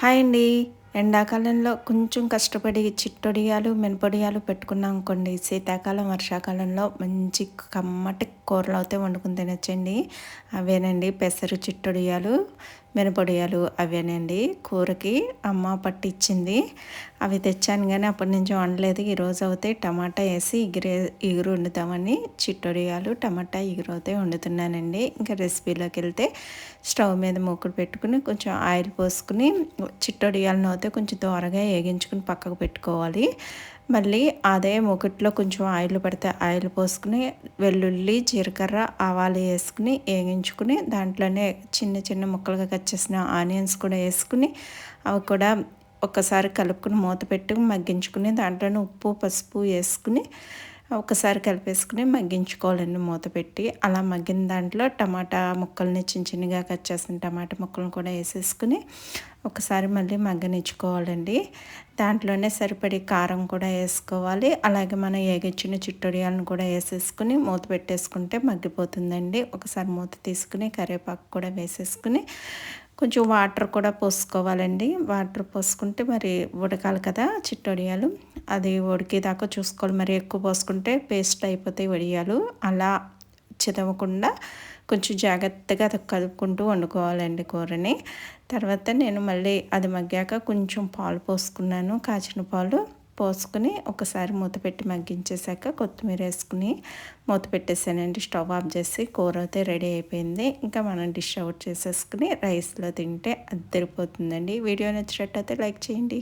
Hi అండి. ఎండాకాలంలో కొంచెం కష్టపడి చిట్టొడియాలు మినపొడియాలు పెట్టుకున్నాం అనుకోండి. శీతాకాలం వర్షాకాలంలో మంచి కమ్మటి కూరలు అయితే వండుకుని తినచ్చండి. అవేనండి పెసరు చిట్టొడియాలు మినపొడియాలు అవేనండి. కూరకి అమ్మ పట్టించింది అవి తెచ్చాను కానీ అప్పటి నుంచి వండలేదు. ఈరోజు అయితే టమాటా వేసి ఇగురే ఇగురు వండుతామని చిట్టొడియాలు టమాటా ఇగురు అయితే వండుతున్నానండి. ఇంకా రెసిపీలోకి వెళ్తే స్టవ్ మీద మూకుడు పెట్టుకుని కొంచెం ఆయిల్ పోసుకుని చిట్టొడియాలను అయితే కొంచెం దోరగా వేగించుకుని పక్కకు పెట్టుకోవాలి. మళ్ళీ అదే మొకట్లో కొంచెం ఆయిల్ పడితే ఆయిల్ పోసుకుని వెల్లుల్లి జీలకర్ర ఆవాలు వేసుకుని వేగించుకుని దాంట్లోనే చిన్న చిన్న ముక్కలుగా కట్ చేసిన ఆనియన్స్ కూడా వేసుకుని అవి కూడా ఒక్కసారి కలుపుకుని మూత పెట్టుకుని మగ్గించుకుని దాంట్లోనే ఉప్పు పసుపు వేసుకుని ఒకసారి కలిపేసుకుని మగ్గించుకోవాలండి మూత పెట్టి. అలా మగ్గిన దాంట్లో టమాటా ముక్కల్ని చిన్న చిన్నగా కట్ చేసిన టమాటా ముక్కలను కూడా వేసేసుకుని ఒకసారి మళ్ళీ మగ్గనిచ్చుకోవాలండి. దాంట్లోనే సరిపడి కారం కూడా వేసుకోవాలి. అలాగే మనం ఏగిచ్చిన చిట్టొడియాలను కూడా వేసేసుకుని మూత పెట్టేసుకుంటే మగ్గిపోతుందండి. ఒకసారి మూత తీసుకుని కరివేపాకు కూడా వేసేసుకుని కొంచెం వాటర్ కూడా పోసుకోవాలండి. వాటర్ పోసుకుంటే మరి ఉడకాలి కదా చిట్టొడియాలు. అది ఉడికేదాకా చూసుకోవాలి. మరి ఎక్కువ పోసుకుంటే పేస్ట్ అయిపోతాయి వడియాలు. అలా చదవకుండా కొంచెం జాగ్రత్తగా అది కలుపుకుంటూ వండుకోవాలండి కూరని. తర్వాత నేను మళ్ళీ అది మగ్గాక కొంచెం పాలు పోసుకున్నాను. కాచిన పాలు. పోసుకుని ఒకసారి మూత పెట్టి కొత్తిమీర వేసుకుని మూత పెట్టేసానండి స్టవ్ ఆఫ్ చేసి కూర అయితే రెడీ అయిపోయింది. ఇంకా మనం డిష్ అవుట్ చేసేసుకుని రైస్లో తింటే అద్దరిపోతుందండి. వీడియో నచ్చినట్టయితే లైక్ చేయండి.